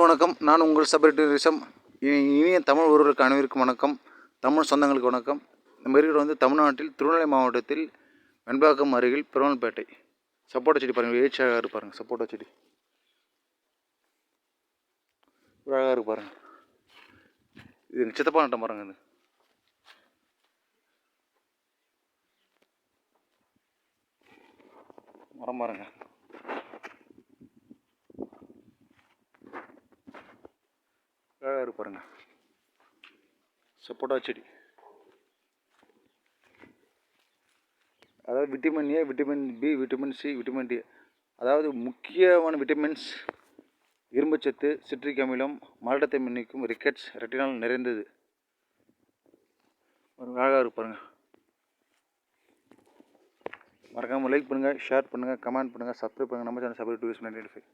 வணக்கம். நான் உங்கள் சபரிட்டரிசம் இனி- இனிய தமிழ் ஒருவருக்கு அனைவருக்கும் வணக்கம். தமிழ் சொந்தங்களுக்கு வணக்கம். நம்ம இருக்கிற வந்து தமிழ்நாட்டில் திருநெல்வேலி மாவட்டத்தில் வெண்பாக்கம் அருகில் பெருமாள்பேட்டை. சப்போட்டா செடி பாருங்கள் ஏச்சு அழகாக இருக்கு சப்போட்டா செடி அழகாக இருக்கு பாருங்கள் இது எங்கள் சித்தப்பா நட்டம் பாருங்க இது. மரம் பாருங்கள் அழகாக பாருங்கள் பாருங்க சப்போட்டா செடி அதாவது vitamin A vitamin B vitamin C vitamin D அதாவது முக்கியமான விட்டமின்ஸ் இரும்புச்சத்து சிட்ரிக் அமிலம் மலட்டத்தை மன்னிக்கும் ரிக்கெட்ஸ் ரெட்டினால் நிறைந்தது. ஒரு அழகாக இருப்பாருங்க மறக்காமல் லைக் பண்ணுங்கள் ஷேர் பண்ணுங்கள் கமெண்ட் பண்ணுங்கள் சப்ஸ்கிரைப் பண்ணுங்கள் நம்ம channel Sabari tourist ninety five